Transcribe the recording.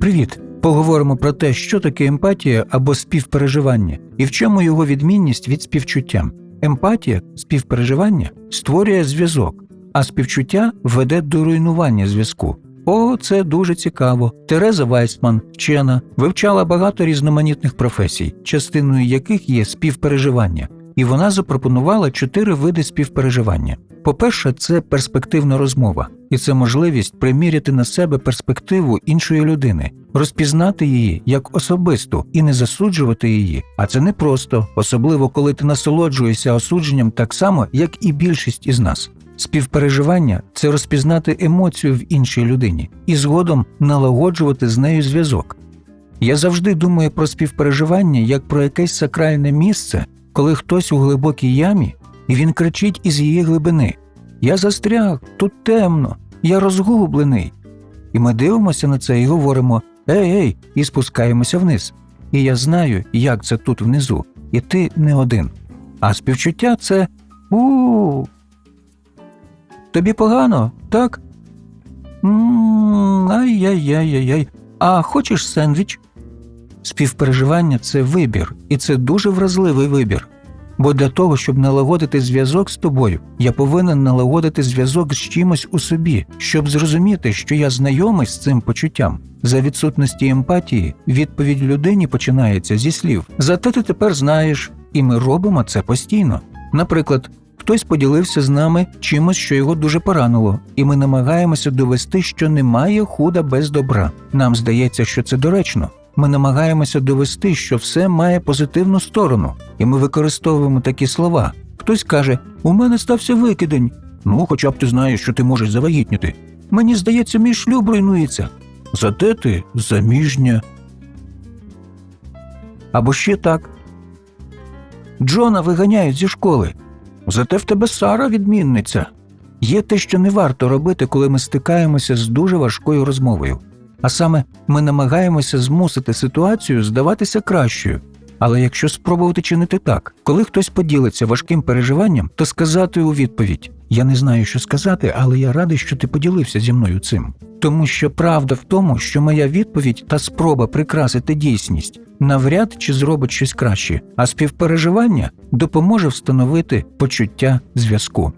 Привіт! Поговоримо про те, що таке емпатія або співпереживання, і в чому його відмінність від співчуття. Емпатія, співпереживання створює зв'язок, а співчуття веде до руйнування зв'язку. О, це дуже цікаво. Тереза Вайсман, вчена, вивчала багато різноманітних професій, частиною яких є співпереживання, і вона запропонувала чотири види співпереживання. По-перше, це перспективна розмова, і це можливість приміряти на себе перспективу іншої людини, розпізнати її як особисту і не засуджувати її. А це непросто, особливо коли ти насолоджуєшся осудженням так само, як і більшість із нас. Співпереживання це розпізнати емоцію в іншій людині і згодом налагоджувати з нею зв'язок. Я завжди думаю про співпереживання як про якесь сакральне місце, коли хтось у глибокій ямі, і він кричить із її глибини: Я застряг, тут темно, я розгублений. І ми дивимося на це і говоримо Ей, ей, і спускаємося вниз. І я знаю, як це тут внизу, і ти не один. А співчуття це у. Тобі погано, так? М, Ай-яй-яй-яй. А хочеш сендвіч? Співпереживання це вибір, і це дуже вразливий вибір. Бо для того, щоб налагодити зв'язок з тобою, я повинен налагодити зв'язок з чимось у собі, щоб зрозуміти, що я знайомий з цим почуттям. За відсутності емпатії відповідь людині починається зі слів Зате ти тепер знаєш, і ми робимо це постійно. Наприклад, хтось поділився з нами чимось, що його дуже поранило, і ми намагаємося довести, що немає худа без добра. Нам здається, що це доречно. Ми намагаємося довести, що все має позитивну сторону, і ми використовуємо такі слова. Хтось каже: У мене стався викидень. Ну, хоча б ти знаєш, що ти можеш завагітніти. Мені здається, мій шлюб руйнується. Зате ти заміжня. Або ще так. Джона виганяють зі школи. Зате в тебе Сара відмінниця. Є те, що не варто робити, коли ми стикаємося з дуже важкою розмовою. А саме ми намагаємося змусити ситуацію здаватися кращою. Але якщо спробувати чинити так, коли хтось поділиться важким переживанням, то сказати у відповідь Я не знаю, що сказати, але я радий, що ти поділився зі мною цим. Тому що правда в тому, що моя відповідь та спроба прикрасити дійсність навряд чи зробить щось краще, а співпереживання допоможе встановити почуття зв'язку.